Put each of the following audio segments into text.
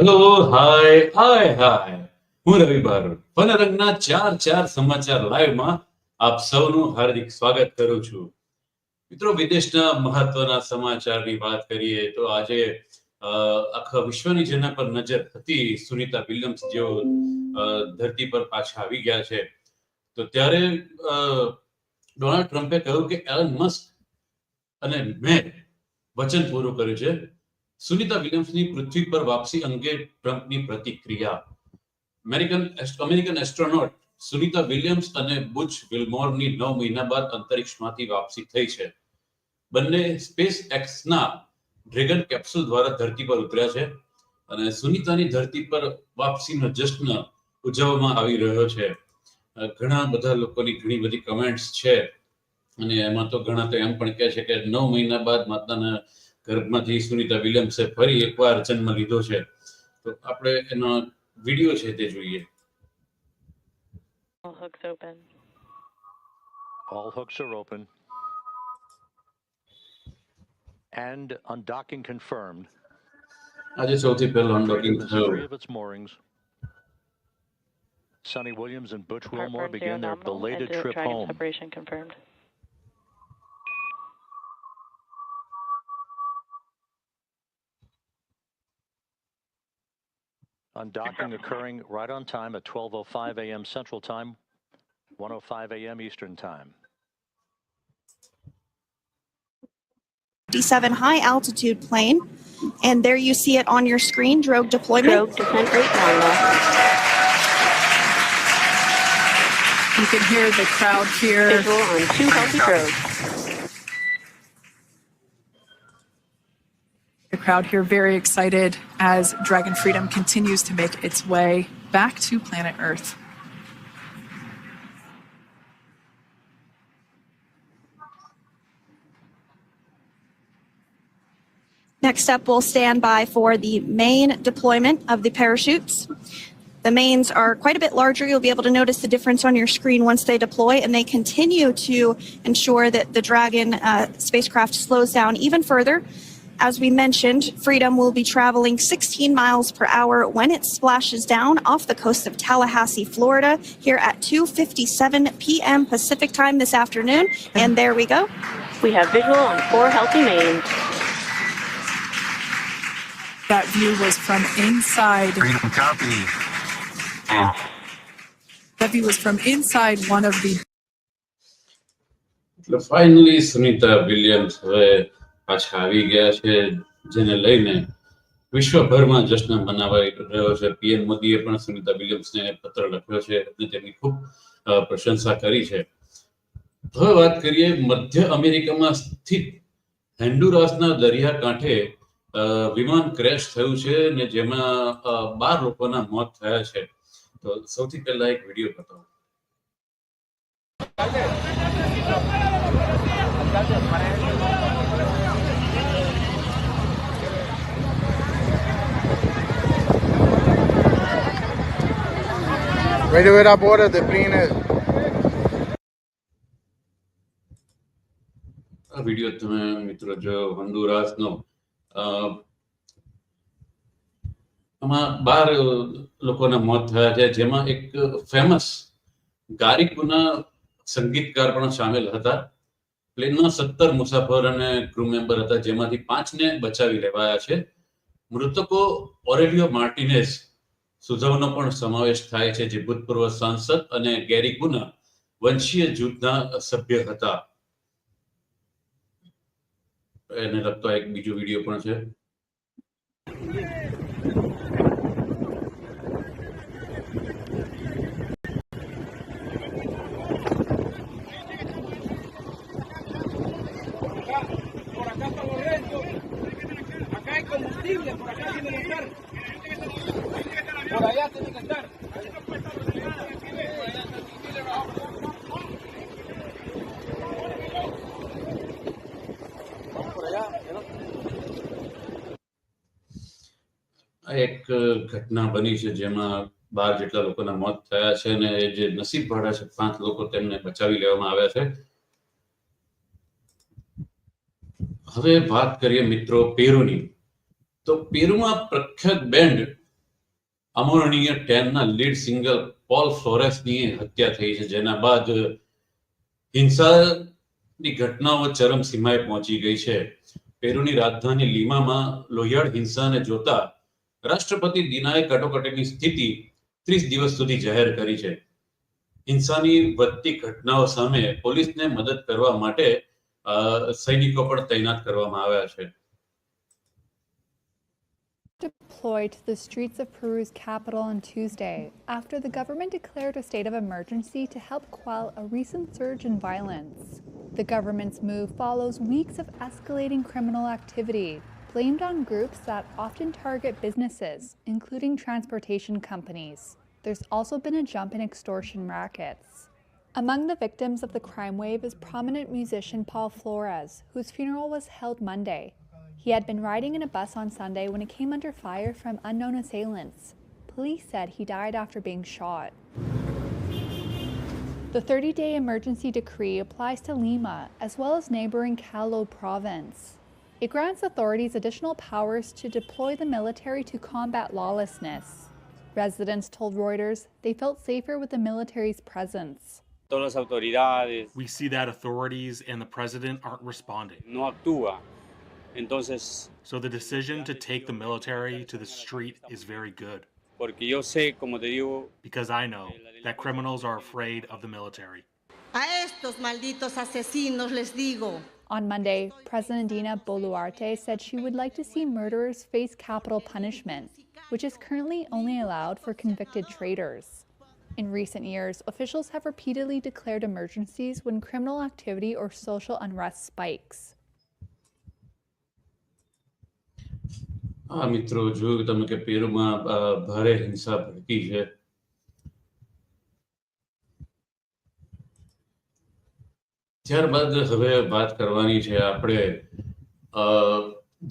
Hello hi હાય હાય હું રવિ બારોટ. વનરંગના ચાર ચાર સમાચાર લાઈવમાં આપ સૌનું હાર્દિક સ્વાગત કરું છું. મિત્રો, વિદેશના મહત્વના સમાચારની વાત કરીએ તો આજે આખા વિશ્વની જેના પર નજર હતી, સુનિતા વિલિયમ્સ જેઓ ધરતી પર પાછા આવી ગયા છે. તો ત્યારે ડોનાલ્ડ ટ્રમ્પે કહ્યું કે એલન મસ્ક અને મેં વચન પૂરું કર્યું છે. સુનિતા વિલિયમ્સની પૃથ્વી પર વાપસી અંગે ટ્રમ્પની પ્રતિક્રિયા. American American astronaut Sunita Williams અને બુચ વિલમોરની નવ મહિના બાદ અંતરિક્ષમાંથી વાપસી થઈ છે. બંને સ્પેસ એક્સના ડ્રેગન કેપ્સ્યુલ દ્વારા ધરતી પર ઉતર્યા છે અને સુનિતાની ધરતી પર વાપસીનો જશ્ન ઉજવવામાં આવી રહ્યો છે. ઘણા બધા લોકોની ઘણી બધી કમેન્ટ્સ છે અને એમાં તો ઘણા તો એમ પણ કહે છે કે નવ મહિના બાદ માતાના ગર્ભમાંથી સુનિતા વિલિયમ્સે ફરી એકવાર જન્મ લીધો છે તો આપણે એનો વિડીયો છે તે જોઈએ All hooks open. All hooks are open. And undocking confirmed. આજે સૌથી પહેલા Train અનલોકિંગ misses થયું three of its moorings. Sonny Williams and Butch Wilmore Heartburn zero begin their nominal. belated End of trip dragon home. separation confirmed. Undocking occurring right on time at 12:05 a.m. Central Time, 1:05 a.m. Eastern Time. 57 high altitude plane. And there you see it on your screen, drogue deployment. Drogue descent rate nominal. You can hear the crowd here. Visual on two healthy drogues. Crowd here very excited as Dragon Freedom continues to make its way back to planet Earth. Next up, we'll stand by for the main deployment of the parachutes. The mains are quite a bit larger. You'll be able to notice the difference on your screen once they deploy, and they continue to ensure that the Dragon uh, spacecraft slows down even further. As we mentioned, Freedom will be traveling 16 miles per hour when it splashes down off the coast of Tallahassee, Florida, here at 2:57 p.m. Pacific time this afternoon. And there we go. We have visual on four healthy Maine. That view was from inside. Freedom copy. That view was from inside one of the Finally, Sunita Williams, પાછા આવી ગયા છે, જેને લઈને વિશ્વભરમાં જશ્ન મનાવાઈ રહ્યો છે. PM મોદીએ પણ સુનિતા વિલિયમ્સને પત્ર લખ્યો છે અને તેમની ખૂબ પ્રશંસા કરી છે. હવે વાત કરીએ મધ્ય અમેરિકામાં સ્થિત હેન્ડુરાસના દરિયા કાંઠે વિમાન ક્રેશ થયું છે ને જેમાં બાર લોકોના મોત થયા છે. તો સૌથી પહેલા એક વીડિયો બતાવો. Right away up border, they're playing it. આ વીડિયો તમે મિત્રો જો હોન્ડુરાસનો આમાં બાર લોકોના મોત થયા છે જેમાં એક ફેમસ ગારિકુના સંગીતકાર પણ સામેલ હતા પ્લેનના સત્તર મુસાફર અને ક્રૂ મેમ્બર હતા જેમાંથી પાંચને બચાવી લેવાયા છે મૃતકો ઓરેલિયો માર્ટિનેઝ સુઝવનો પણ સમાવેશ થાય છે જે ભૂતપૂર્વ સાંસદ અને ગેરી ગુના વંશીય જૂથના સભ્ય હતા. એને લગતો એક બીજો વીડિયો પણ છે. ઘટના બની છે જેમાં બાર જેટલા લોકોના મોત થયા છે અને જે નસીબ ભાડા છે, પાંચ લોકો તેમને બચાવી લેવામાં આવ્યા છે. હવે વાત કરીએ મિત્રો પેરુની. તો પેરુમાં પ્રખ્યાત બેન્ડ અમરણીય ટેનના લીડ સિંગર પોલ ફ્લોરેસની હત્યા થઈ છે, જેના બાદ હિંસાની ઘટનાઓ ચરમસીમાએ પહોંચી ગઈ છે. પેરુની રાજધાની લીમામાં લોહિયાળ હિંસાને જોતા રાષ્ટ્રપતિ દિનાએ કટોકટીની સ્થિતિ ત્રીસ દિવસ સુધી જાહેર કરી છે હિંસાની વધતી ઘટનાઓ સામે પોલીસને મદદ કરવા માટે સૈનિકો પણ તૈનાત કરવામાં આવ્યા છે deployed to the streets of Peru's capital on Tuesday after the government declared a state of emergency to help quell a recent surge in violence. The government's move follows weeks of escalating criminal activity, blamed on groups that often target businesses, including transportation companies. There's also been a jump in extortion rackets. Among the victims of the crime wave is prominent musician Paul Flores, whose funeral was held Monday. He had been riding in a bus on Sunday when it came under fire from unknown assailants. Police said he died after being shot. The 30 day emergency decree applies to Lima as well as neighboring Calo province. It grants authorities additional powers to deploy the military to combat lawlessness. Residents told Reuters they felt safer with the military's presence. todas las autoridades, We see that authorities and the president aren't responding. no actúa. Entonces, So the decision to take the military to the street is very good yo sé, como te digo, because I know that criminals are afraid of the military. A estos malditos asesinos les digo, On Monday, President Dina Boluarte said she would like to see murderers face capital punishment, which is currently only allowed for convicted traitors. In recent years, officials have repeatedly declared emergencies when criminal activity or social unrest spikes. હા મિત્રો જોયું તમે કે પેરુમાં અ, ભારે હિંસા ભડકી છે ત્યારબાદ હવે વાત કરવાની છે આપણે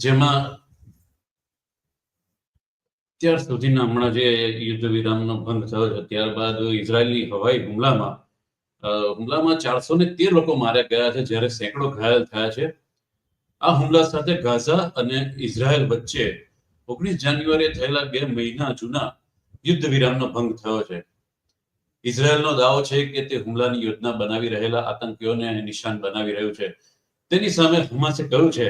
જેમાં ત્યાર સુધીના હમણાં જે યુદ્ધ વિરામનો ભંગ થયો છે, ત્યારબાદ ઇઝરાયલની હવાઈ હુમલામાં હુમલામાં ચારસો ને તેર લોકો માર્યા ગયા છે, જ્યારે સેંકડો ઘાયલ થયા છે. આ હુમલા સાથે ગાઝા અને ઇઝરાયલ વચ્ચે ઓગણીસ જાન્યુઆરીએ થયેલા બે મહિના જૂના યુદ્ધ વિરામનો ભંગ થયો છે. ઇઝરાયલનો દાવો છે કે તે હુમલાની યોજના બનાવી રહેલા આતંકીઓને નિશાન બનાવી રહ્યું છે. તેની સામે હમાસે કહ્યું છે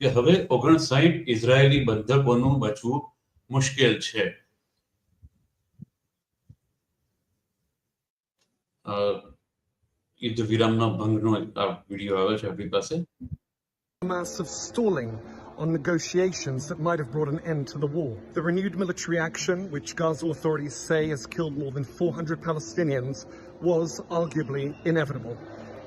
કે હવે ઓગણસાઠ ઇઝરાયેલી બંધકોનું બચવું મુશ્કેલ છે. યુદ્ધ વિરામના ભંગનો આ વીડિયો આવ્યો છે આપણી પાસે. On negotiations that might have brought an end to the war. The renewed military action, which Gaza authorities say has killed more than 400 Palestinians, was arguably inevitable.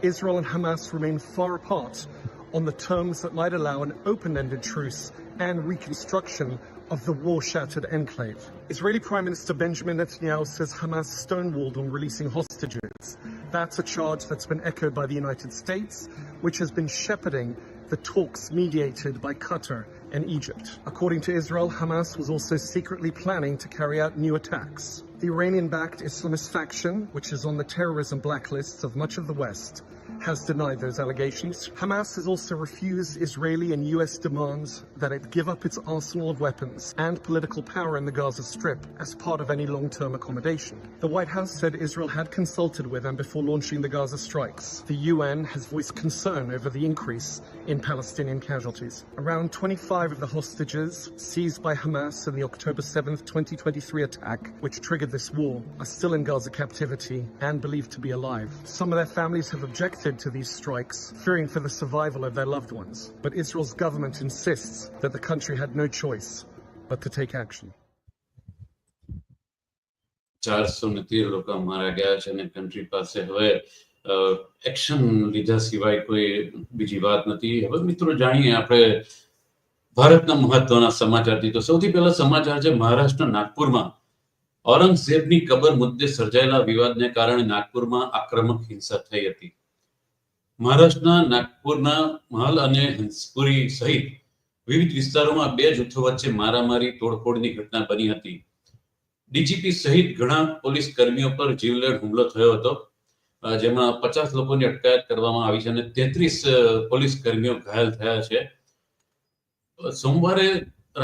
Israel and Hamas remain far apart on the terms that might allow an open ended truce and reconstruction of the war shattered enclave. Israeli Prime Minister Benjamin Netanyahu says Hamas stonewalled on releasing hostages. That's a charge that's been echoed by the United States, which has been shepherding the talks mediated by Qatar and Egypt. According to Israel, Hamas was also secretly planning to carry out new attacks. The Iranian backed Islamist faction, which is on the terrorism blacklists of much of the West, has denied those allegations. Hamas has also refused Israeli and US demands that it give up its arsenal of weapons and political power in the Gaza Strip as part of any long term accommodation. The White House said Israel had consulted with them before launching the Gaza strikes. The UN has voiced concern over the increase in Palestinian casualties. Around 25 of the hostages seized by Hamas in the October 7th, 2023 attack, which triggered this war, are still in Gaza captivity and believed to be alive. Some of their families have objected to these strikes, fearing for the survival of their loved ones. But Israel's government insists that the country had no choice but to take action. ચારસો ને તેર લોકો મારા ગયા છે અને country પાસે હવે એક્શન લીધા સિવાય કોઈ બીજી વાત નથી હવે મિત્રો જાણીએ આપણે ભારતના મહત્વના સમાચારથી તો સૌથી પહેલા સમાચાર છે મહારાષ્ટ્ર નાગપુરમાં ઔરંગઝેબની કબર મુદ્દે સર્જાયેલા વિવાદને કારણે નાગપુરમાં આક્રમક હિંસા થઈ હતી મહારાષ્ટ્રના નાગપુરના મહલ અને હંસપુરી સહિત વિવિધ વિસ્તારોમાં બે જૂથો વચ્ચે મારામારી, તોડફોડની ઘટના બની હતી. ડીજીપી સહિત ઘણા પોલીસ કર્મીઓ પર જીવલેણ હુમલો થયો હતો. જેમાં પચાસ લોકોની અટકાયત કરવામાં આવી છે અને તેત્રીસ પોલીસ કર્મીઓ ઘાયલ થયા છે. સોમવારે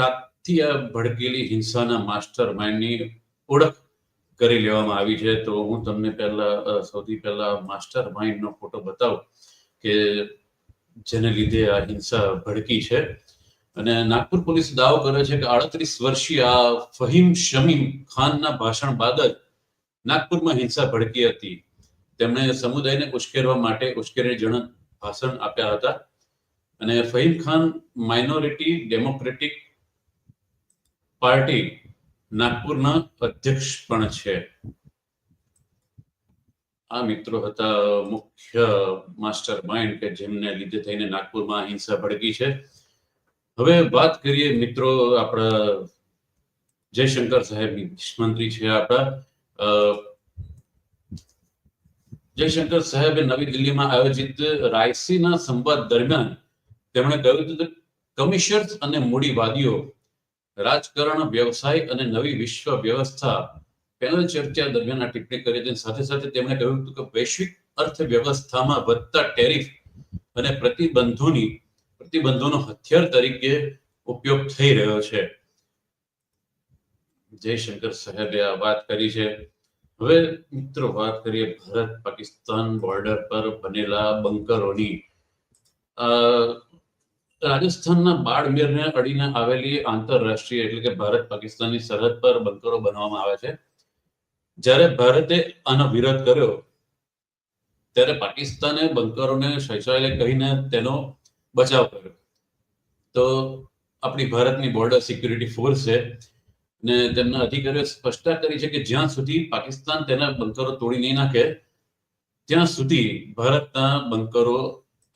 રાતથી આ ભડકેલી હિંસાના માસ્ટર માઇન્ડની ઓળખ કરી લેવામાં આવી છે, તો હું તમને પહેલા સૌથી પહેલા માસ્ટર માઇન્ડનો ફોટો બતાવું કે જેને લીધે આ હિંસા ભડકી છે. અને નાગપુર પોલીસ દાવો કરે છે કે આડત્રીસ વર્ષીય આ ફહીમ શમીમ ખાનના ભાષણ બાદ જ નાગપુરમાં હિંસા ભડકી હતી. તેમણે સમુદાયને ઉશ્કેરવા માટે ઉશ્કેરણીજનક ભાષણ આપ્યા હતા. અને Fahim Khan minority democratic party નાગપુરના અધ્યક્ષ પણ છે. આ મિત્રો હતા મુખ્ય માસ્ટર માઇન્ડ કે જેમને લીધે થઈને નાગપુરમાં હિંસા ભડકી છે. હવે વાત કરીએ મિત્રો આપણા જયશંકર સાહેબ મંત્રી છે આપણા. જયશંકર સાહેબે નવી દિલ્હીમાં આયોજિત રાયસીના સંવાદ દરમિયાન તેમણે કહ્યું હતું કે કમિશનર્સ અને મૂડીવાદીઓ રાજકારણ, વ્યવસાય અને નવી વિશ્વ વ્યવસ્થા પેનલ ચર્ચા દરમિયાન આ ટિપ્પણી કરી હતી. સાથે સાથે તેમણે કહ્યું હતું કે વૈશ્વિક અર્થવ્યવસ્થામાં વધતા ટેરિફ અને પ્રતિબંધોની, પ્રતિબંધોનો હથિયાર તરીકે ઉપયોગ થઈ રહ્યો છે. જયશંકર સાહેબે આ વાત કરી છે. હવે મિત્રો વાત કરીએ ભારત પાકિસ્તાન બોર્ડર પર બનેલા બંકરોની રાજસ્થાનના બાડમેરને અડીને આવેલી આંતરરાષ્ટ્રીય એટલે કે ભારત પાકિસ્તાનની સરહદ પર બંકરો બનાવવામાં આવે છે. જ્યારે ભારતે આનો વિરોધ કર્યો, ત્યારે પાકિસ્તાને બંકરોને શૈશાલે કહીને તેનો બચાવ કર્યો. તો આપણી ભારતની બોર્ડર સિક્યુરિટી ફોર્સ છે ને તેમના અધિકારીઓ સ્પષ્ટતા કરી છે કે જ્યાં સુધી પાકિસ્તાન તેના બંકરો તોડી નહીં નાખે, ત્યાં સુધી ભારતના બંકરો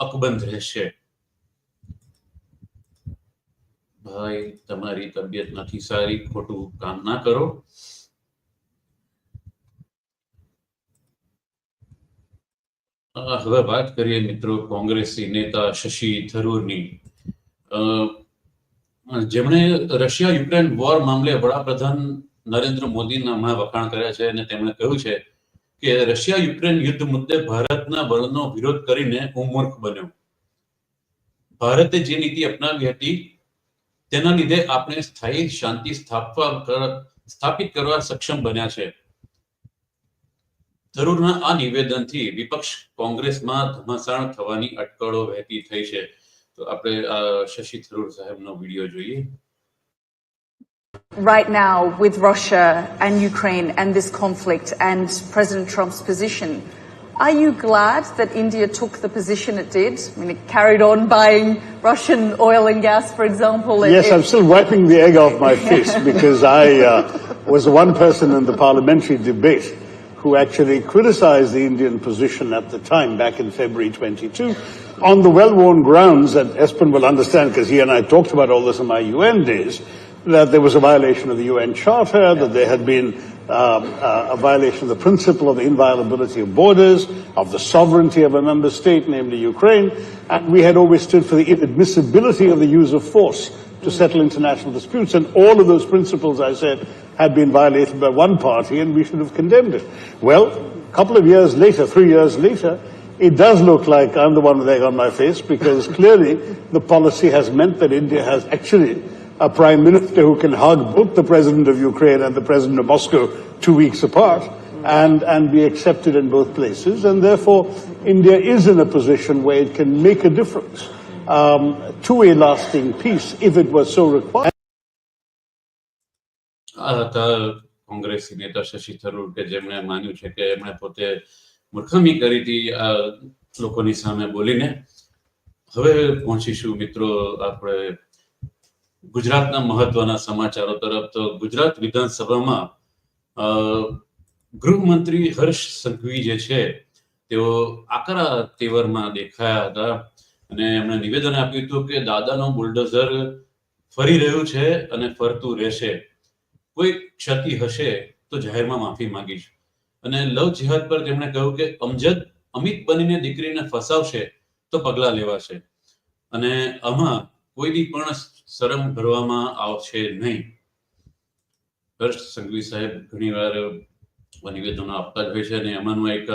અકબંધ રહેશે. ભાઈ, તમારી તબિયત નથી સારી, ખોટું કામ ના કરો. હવે વાત કરીએ મિત્રો કોંગ્રેસી નેતા શશી થરૂરની. જેમણે રશિયા યુક્રેન વોર મામલે વડાપ્રધાન નરેન્દ્ર મોદીના વખાણ કર્યા છે અને તેમણે કહ્યું છે કે રશિયા યુક્રેન યુદ્ધ મુદ્દે ભારતના બળનો વિરોધ કરીને હું મૂર્ખ બન્યો. ભારતે જે નીતિ અપનાવી હતી તેના લીધે આપણે સ્થાયી શાંતિ સ્થાપવા સ્થાપિત કરવા સક્ષમ બન્યા છે થરૂરના આ નિવેદનથી વિપક્ષ કોંગ્રેસમાં ધમાસાણ થવાની અટકળો વહેતી થઈ છે તો આપણે શશી થરૂર સાહેબનો વીડિયો જોઈએ right now with Russia and Ukraine and this conflict and President Trump's position. Are you glad that India took the position it did? I mean, it carried on buying Russian oil and gas, for example. It- Yes, it- I'm still wiping the egg off my face because I uh, was the one person in the parliamentary debate who actually criticized the Indian position at the time, back in February 22, on the well-worn grounds that Espen will understand because he and I talked about all this in my UN days, that there was a violation of the UN Charter, that there had been um, uh, a violation of the principle of the inviolability of borders, of the sovereignty of a member state, namely Ukraine, and we had always stood for the inadmissibility of the use of force to settle international disputes, and all of those principles, I said, had been violated by one party, and we should have condemned it. Well, a couple of years later, three years later, it does look like I'm the one with egg on my face because clearly the policy has meant that India has actually a prime minister who can hug both the president of Ukraine and the president of Moscow two weeks apart and, and be accepted in both places. And therefore, India is in a position where it can make a difference um, to a lasting peace if it was so required. આ હતા કોંગ્રેસી નેતા શશી થરૂર કે જેમણે માન્યું છે કે એમણે પોતે મૂર્ખામી કરી હતી આ લોકોની સામે બોલીને હવે પહોંચીશું મિત્રો આપણે ગુજરાતના મહત્વના સમાચારો તરફ તો ગુજરાત વિધાનસભામાં ગૃહમંત્રી હર્ષ સંઘવી જે છે, તેઓ આકરા તેવરમાં દેખાયા હતા અને એમણે નિવેદન આપ્યું હતું કે દાદાનો બુલડોઝર ફરી રહ્યું છે અને ફરતું રહેશે. કોઈ ક્ષતિ હશે તો જાહેરમાં માફી માંગીશ. અને લવ જિહાદ પર તેમણે કહ્યું કે અમજદ અમિત બનીને દીકરીને ફસાવશે તો પગલા લેવાશે. અને આમાં કોઈની પણ શરમ ભરવામાં આવશે નહીં. હર્ષ સંઘવી સાહેબ ઘણીવાર નિવેદનો આપતા જ હોય છે અને એમાંનું એક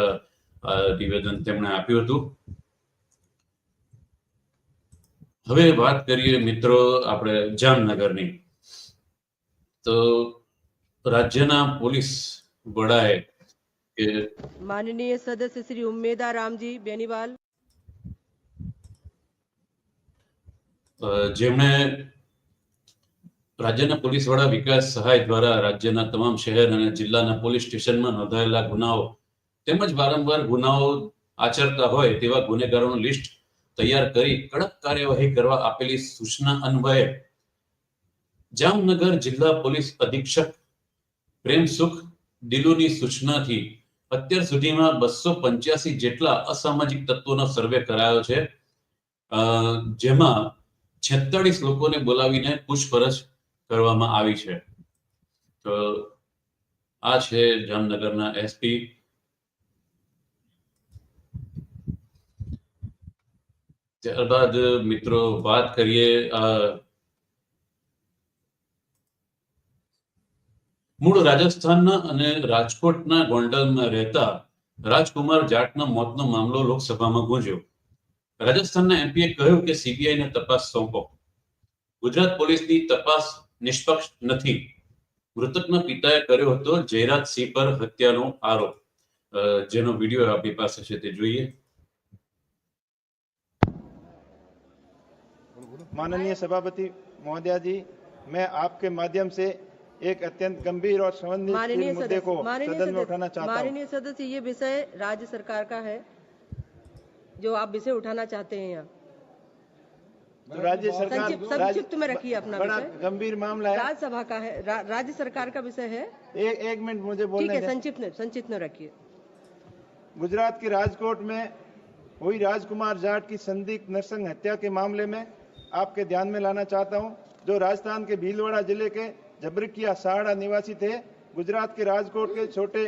નિવેદન તેમણે આપ્યું હતું. હવે વાત કરીએ મિત્રો આપણે જામનગરની. તો રાજ્યના પોલીસ વડાએ માનનીય સદસ્ય શ્રી ઉમેદા રામજી બેનીવાલ જેમણે રાજ્યના પોલીસ વડા વિકાસ સહાય દ્વારા રાજ્યના તમામ શહેર અને જિલ્લાના પોલીસ સ્ટેશનમાં નોંધાયેલા ગુનાઓ તેમજ વારંવાર ગુનાઓ આચરતા હોય તેવા ગુનેગારોનું લિસ્ટ તૈયાર કરી કડક કાર્યવાહી કરવા આપેલી સૂચના અન્વયે જામનગર જિલ્લા પોલીસ અધિક્ષક પ્રેમ સુખ દિલુની સૂચનાથી અત્યાર સુધીમાં બસો પંચ્યાસી જેટલા અસામાજિક તત્વોનો સર્વે કરાયો છે. જેમાં છેતાળીસ લોકોને બોલાવીને પૂછપરછ કરવામાં આવી છે. તો આ છે જામનગરના એસપી. ત્યારબાદ મિત્રો વાત કરીએ મૂળ રાજસ્થાનના અને રાજકોટના ગોંડલમાં રહેતા રાજકુમાર જાટના મોતનો મામલો લોકસભામાં ગુંજ્યો. રાજસ્થાનના એમપીએ કહ્યું કે સીબીઆઈને તપાસ સોંપો ગુજરાત પોલીસની તપાસ નિષ્પક્ષ નથી મૃતકના પિતાએ કર્યો હતો જયરાજ સિંહ પર હત્યાનો આરોપ અ, જેનો વિડીયો આપણી પાસે છે તે જોઈએ माननीय सभापति महोदया जी मैं आपके माध्यम से एक अत्यंत गंभीर और संबंधित माननीय मुद्दे को सदस्य माननीय सदन में उठाना सदस्य चाहता हूँ माननीय सदस्य ये विषय राज्य सरकार का है जो आप विषय उठाना चाहते हैं यहाँ। तो राज्य सरकार संक्षिप्त में रखिए अपना बड़ा गंभीर मामला है। राज्यसभा का है। रा, राज्य सरकार का विषय है। एक एक मिनट मुझे बोलने ठीक है संक्षिप्त में संक्षिप्त में रखिए। गुजरात के राजकोट में हुई राजकुमार जाट की संदिग्ध नरसंग हत्या के मामले में आपके ध्यान में लाना चाहता हूँ। जो राजस्थान के भीलवाड़ा ज़िले के जबरकिया सहाड़ा निवासी थे गुजरात के राजकोट के छोटे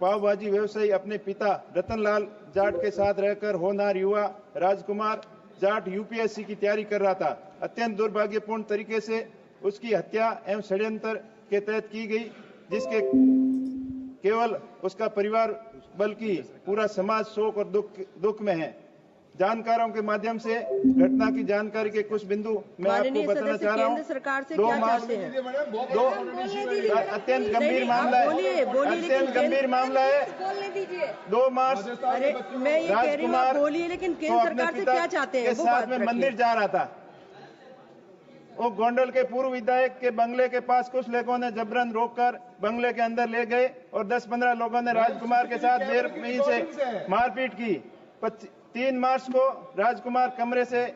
पावभाजी व्यवसायी अपने पिता रतनलाल जाट के साथ रहकर होनार युवा राजकुमार जाट यूपीएससी की तैयारी कर रहा था। अत्यंत दुर्भाग्यपूर्ण तरीके से उसकी हत्या एवं षड्यंत्र के तहत की गई, जिसके केवल उसका परिवार, बल्कि पूरा समाज शोक और दुख दुख में है। जानकारों के माध्यम से घटना की जानकारी के कुछ बिंदु मैं आपको बताना चाह रहा हूँ। सरकार से दो दो अत्यंत गंभीर मामला है। अत्यंत गंभीर मामला है। दो मार्च अरे मैं ये कह रही हूँ बोलिए लेकिन तो केंद्र सरकार से पिता क्या चाहते हैं? के साथ में मंदिर जा रहा था। वो गोंडल के पूर्व विधायक के बंगले के पास कुछ लोगों ने जबरन रोककर बंगले के अंदर ले गए और 10-15 लोगों ने राजकुमार के साथ देर में से मारपीट की। तीन मार्च को राजकुमार कमरे से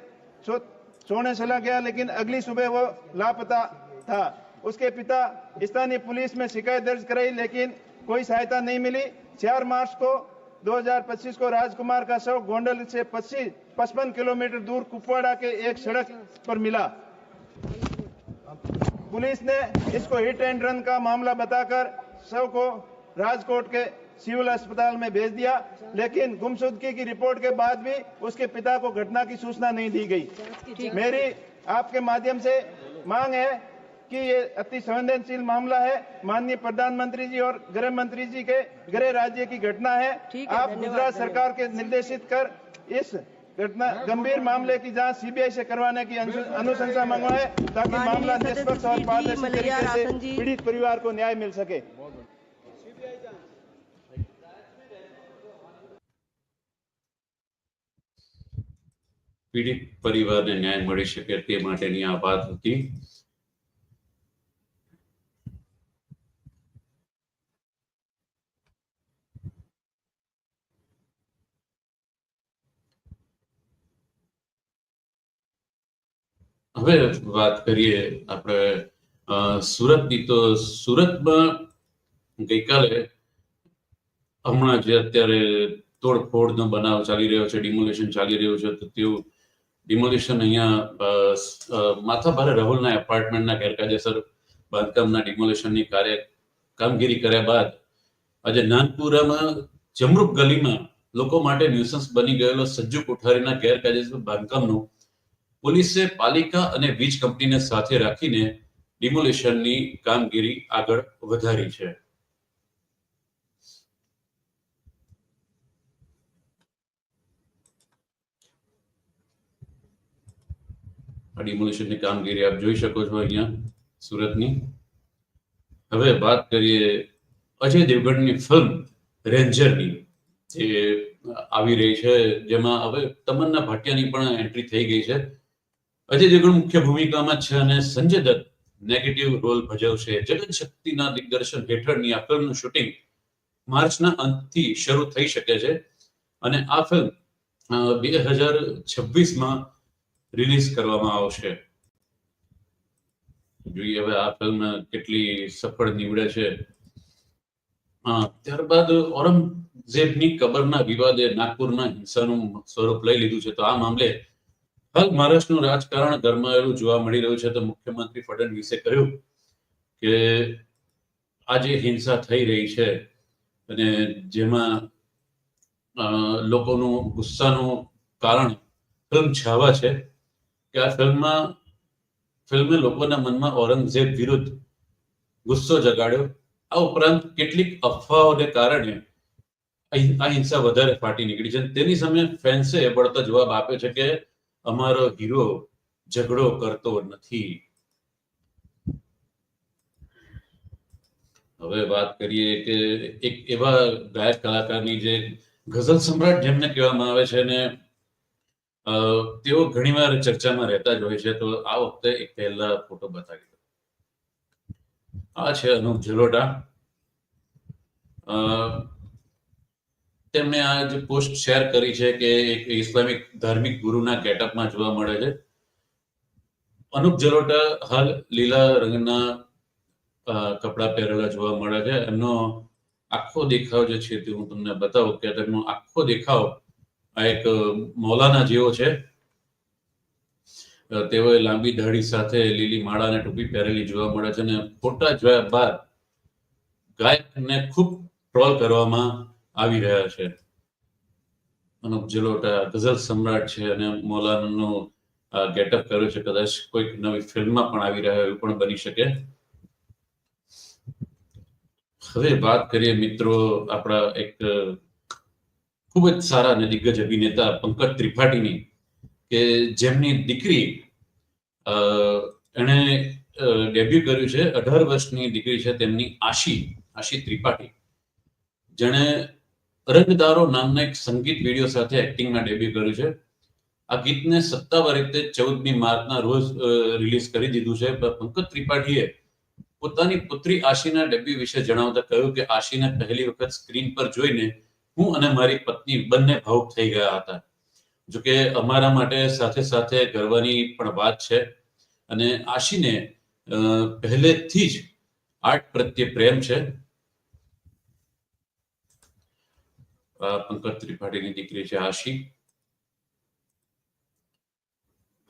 सोने चला गया, लेकिन अगली सुबह वो लापता था। उसके पिता स्थानीय पुलिस में शिकायत दर्ज कराई, लेकिन कोई सहायता नहीं मिली। चार मार्च को 2025 को राजकुमार का शव गोंडल से 25 पचपन किलोमीटर दूर कुपवाड़ा के एक सड़क पर मिला। पुलिस ने इसको हिट एंड रन का मामला बताकर शव को राजकोट के सिविल अस्पताल में भेज दिया लेकिन गुमशुदगी की रिपोर्ट के बाद भी उसके पिता को घटना की सूचना नहीं दी गई। मेरी आपके माध्यम से मांग है कि ये अति संवेदनशील मामला है। माननीय प्रधानमंत्री जी और गृह मंत्री जी के गृह राज्य की घटना है। आप गुजरात सरकार के निर्देशित कर इस घटना गंभीर मामले की जाँच सीबीआई से करवाने की अनुशं- अनुशंसा मंगवाए ताकि मामला निष्पक्ष और पारदर्शी तरीके से पीड़ित परिवार को न्याय मिल सके। પીડિત પરિવારને ન્યાય મળી શકે તે માટેની આ વાત હતી. હવે વાત કરીએ આપણે સુરતની. તો સુરતમાં ગઈકાલે હમણાં જે અત્યારે તોડફોડનો બનાવ ચાલી રહ્યો છે, ડિમોલેશન ચાલી રહ્યું છે, તો તેવું ડિમોલિશન અહીંયા માથાભારે રાહુલના એપાર્ટમેન્ટના ગેરકાયદેસર બાંધકામના ડિમોલિશનની કાર્ય કામગીરી કર્યા બાદ આજે નાનપુરામાં જમરૂપ ગલીમાં લોકો માટે ન્યુસન્સ બની ગયેલો સજ્જુ કોઠારીના ગેરકાયદેસર બાંધકામનું પોલીસે પાલિકા અને વીજ કંપનીને સાથે રાખીને ડિમોલિશનની કામગીરી આગળ વધારી છે. આ ડિમોલિશનની કામગીરી આપ જોઈ શકો છો અહીંયા સુરતની. હવે વાત કરીએ અજય દેવગણની ફિલ્મ રેન્જરની જે આવી રહી છે, જેમાં હવે તમન્ના ભાટિયાની પણ એન્ટ્રી થઈ ગઈ છે. અજય દેવગણ મુખ્ય ભૂમિકામાં છે અને સંજય દત્ત નેગેટિવ રોલ ભજવશે. જગત શક્તિના દિગ્દર્શન હેઠળની આ ફિલ્મનું શૂટિંગ માર્ચના અંતથી શરૂ થઈ શકે છે. અને આ ફિલ્મ બે હજાર છવ્વીસમાં રિલીઝ કરવામાં આવશે. જોઈએ હવે આ ફિલ્મ કેટલી સફળ નીવડે છે. ત્યારબાદ ઓરંગઝેબની કબરના વિવાદે નાગપુરના હિંસાનું સ્વરૂપ લઈ લીધું છે. તો આ મામલે હાલ મહારાષ્ટ્રનું રાજકારણ ગરમાયેલું જોવા મળી રહ્યું છે. તો મુખ્યમંત્રી ફડણવીસે કહ્યું કે આ જે હિંસા થઈ રહી છે અને જેમાં લોકોનું ગુસ્સાનું કારણ ફિલ્મ છાવા છે કે આ ફિલ્મમાં, ફિલ્મે લોકોના મનમાં ઔરંગઝેબ વિરુદ્ધ ગુસ્સો જગાડ્યો. આ ઉપરાંત કેટલીક અફવાઓને કારણે આ હિંસા વધારે ફાટી નીકળી છે. તેની સામે ફેન્સે વળતો જવાબ આપ્યો છે કે અમારો હીરો ઝઘડો કરતો નથી. હવે વાત કરીએ કે એક એવા ગાયક કલાકારની જે ગઝલ સમ્રાટ જેમને કહેવામાં આવે છે ને તેઓ ઘણીવાર ચર્ચામાં રહેતા જ હોય છે. તો આ વખતે એક પહેલા ફોટો બતાવી આ છે અનુપ જલોટા તેમણે આ જે પોસ્ટ શેર કરી છે કે એક ઇસ્લામિક ધાર્મિક ગુરુના ગેટઅપમાં જોવા મળે છે. અનુપ જલોટા હાલ લીલા રંગના કપડાં પહેરેલા જોવા મળે છે. એમનો આખો દેખાવ જે છે તે હું તમને બતાવું. કે તેમનો આખો દેખાવ આ એક મૌલાના જેવો છે. તેઓએ લાંબી દાઢી સાથે લીલી માળા અને ટોપી પહેરેલી જોવા મળે છે અને ફોટા જોયા બાદ ગાયકને ખૂબ ટ્રોલ કરવામાં આવી રહ્યા છે. અનુપ જલોટા ગઝલ સમ્રાટ છે અને મૌલાનાનું ગેટઅપ કર્યો છે. કદાચ કોઈક નવી ફિલ્મમાં પણ આવી રહ્યા એવું પણ બની શકે. હવે વાત કરીએ મિત્રો આપણા એક ખૂબ જ સારા અને દિગ્ગજ અભિનેતા પંકજ ત્રિપાઠીની કે જેમની દીકરી એણે ડેબ્યુ કર્યું છે, અઢાર વર્ષની દીકરી છે તેમની આશી આશી ત્રિપાઠી. જેણે રંગદારો નામના એક સંગીત વીડિયો સાથે એક્ટિંગમાં ડેબ્યુ કર્યું છે. આ ગીતને સત્તાવાર રીતે ચૌદમી માર્ચના રોજ રિલીઝ કરી દીધું છે. પંકજ ત્રિપાઠીએ પોતાની પુત્રી આશીના ડેબ્યુ વિશે જણાવતા કહ્યું કે આશીને પહેલી વખત સ્ક્રીન પર જોઈને હું અને મારી પત્ની બંને ભાવુક થઈ ગયા હતા. જોકે અમારા માટે સાથે સાથે ગર્વની પણ વાત છે અને આશીને પહેલેથી જ આર્ટ પ્રત્યે પ્રેમ છે. પંકજ ત્રિપાઠીની દીકરી છે આશી.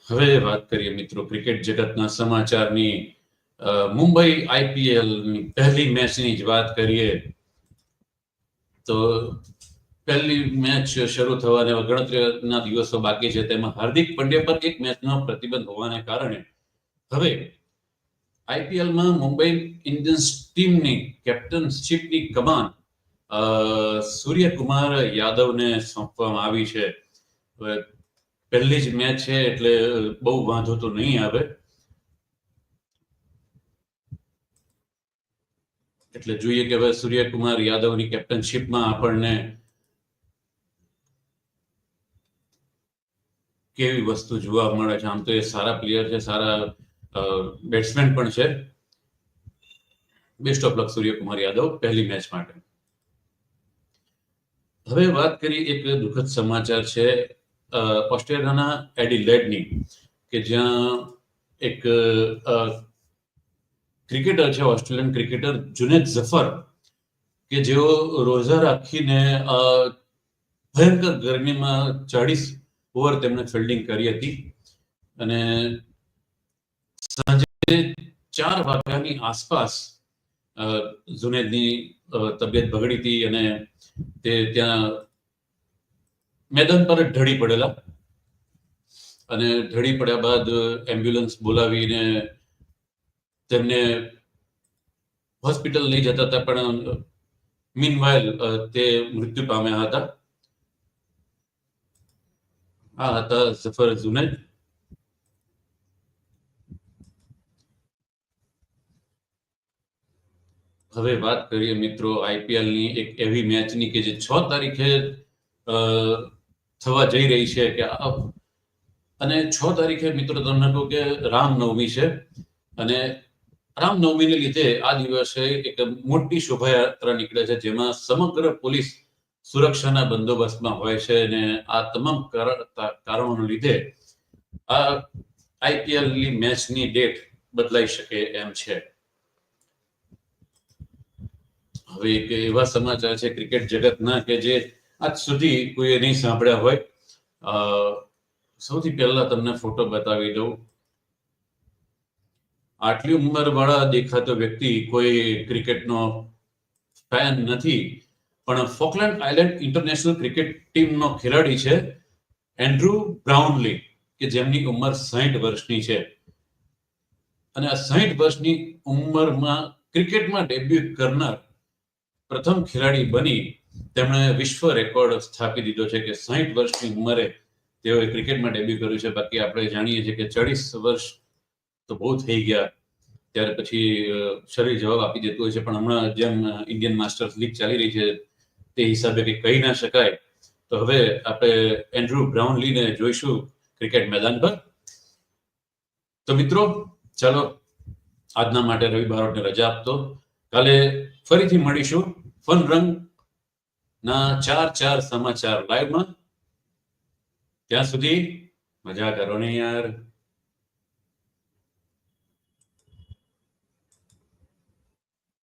હવે વાત કરીએ મિત્રો ક્રિકેટ જગતના સમાચારની. મુંબઈ આઈપીએલની પહેલી મેચની જ વાત કરીએ તો પહેલી મેચ શરૂ થવાને ગણતરીના દિવસો બાકી છે. તેમાં હાર્દિક પંડ્યા પર એક મેચનો પ્રતિબંધ હોવાને કારણે હવે આઈપીએલમાં મુંબઈ ઇન્ડિયન્સ ટીમની કેપ્ટનશીપની કમાન સૂર્યકુમાર યાદવને સોંપવામાં આવી છે. પહેલી જ મેચ છે એટલે બહુ વાંધો તો નહીં આવે. એટલે જોઈએ કે હવે સૂર્યકુમાર યાદવની કેપ્ટનશીપમાં આપણને કેવી વસ્તુ જોવા મળે છે? આમ તો એ સારા પ્લેયર છે, સારા બેટ્સમેન પણ છે. Best of luck Suryakumar Yadav, પહેલી મેચ માટે. હવે વાત કરી એક દુઃખદ સમાચાર છે ઓસ્ટ્રેલિયાના એડિલેડની કે જ્યાં એક ક્રિકેટર છે, ઓસ્ટ્રેલિયન ક્રિકેટર જુનેદ ઝફર, કે જેઓ રોજા રાખીને ભયંકર ગરમીમાં ચાળીસ ઓવર તેમણે ફિલ્ડિંગ કરી હતી. અને સાંજે ચાર વાગ્યાની આસપાસ જુનેદની તબિયત બગડી હતી અને તે ત્યાં મેદાન પર ઢળી પડેલા. અને ઢળી પડ્યા બાદ એમ્બ્યુલન્સ બોલાવીને તેમને હોસ્પિટલ લઈ જતા હતા, પણ મીનવાઇલ તે મૃત્યુ પામ્યા હતા. હતા ઝફર જુનેદ હવે વાત કરીએ મિત્રો આઈપીએલની એક એવી મેચની કે જે છ તારીખે થવા જઈ રહી છે કે અને છ તારીખે મિત્રો તમને કહું કે રામનવમી છે અને રામનવમીને લીધે આ દિવસે એક મોટી શોભાયાત્રા નીકળે છે જેમાં સમગ્ર પોલીસ સુરક્ષાના બંદોબસ્તમાં હોય છે અને આ તમામ કારણોને લીધે આ આઈપીએલની મેચની ડેટ બદલાઈ શકે એમ છે. હવે એક એવા સમાચાર છે ક્રિકેટ જગતના કે જે આજ સુધી કોઈએ નહીં સાંભળ્યા હોય. સૌથી પહેલા તમને ફોટો બતાવી દઉં. આટલી ઉંમર વાળા દેખાતો વ્યક્તિ કોઈ ક્રિકેટનો ફેન નથી. પણ ફોકલેન્ડ આઇલેન્ડ ઇન્ટરનેશનલ ક્રિકેટ ટીમનો ખેલાડી છે એન્ડ્રુ બ્રાઉનલી કે જેમની ઉંમર સાહીઠ વર્ષની છે. અને આ સાહીઠ વર્ષની ઉંમરમાં ક્રિકેટમાં ડેબ્યુ કરનાર પ્રથમ ખેલાડી બની તેમણે વિશ્વ રેકોર્ડ સ્થાપી દીધો છે કે સાહીઠ વર્ષની ઉંમરે તેઓએ ક્રિકેટમાં ડેબ્યુ કર્યું છે. બાકી આપણે જાણીએ છીએ કે ચાળીસ વર્ષ તો બહુ થઈ ગયા. ત્યાર પછી શરીર જવાબ આપી દેતું હોય છે. પણ હમણાં જેમ ઇન્ડિયન માસ્ટર્સ લીગ ચાલી રહી છે તે હિસાબે કહી ના શકાય. તો હવે આપણે એન્ડ્રુ બ્રાઉનલીને જોઈશું ક્રિકેટ મેદાન પર. તો મિત્રો, ચાલો આજના માટે રવિ બારોટને રજા આપતો. કાલે ફરીથી મળીશું ફન રંગ ના ચાર ચાર સમાચાર લાઈવમાં. ત્યાં સુધી મજા કરો ને યાર.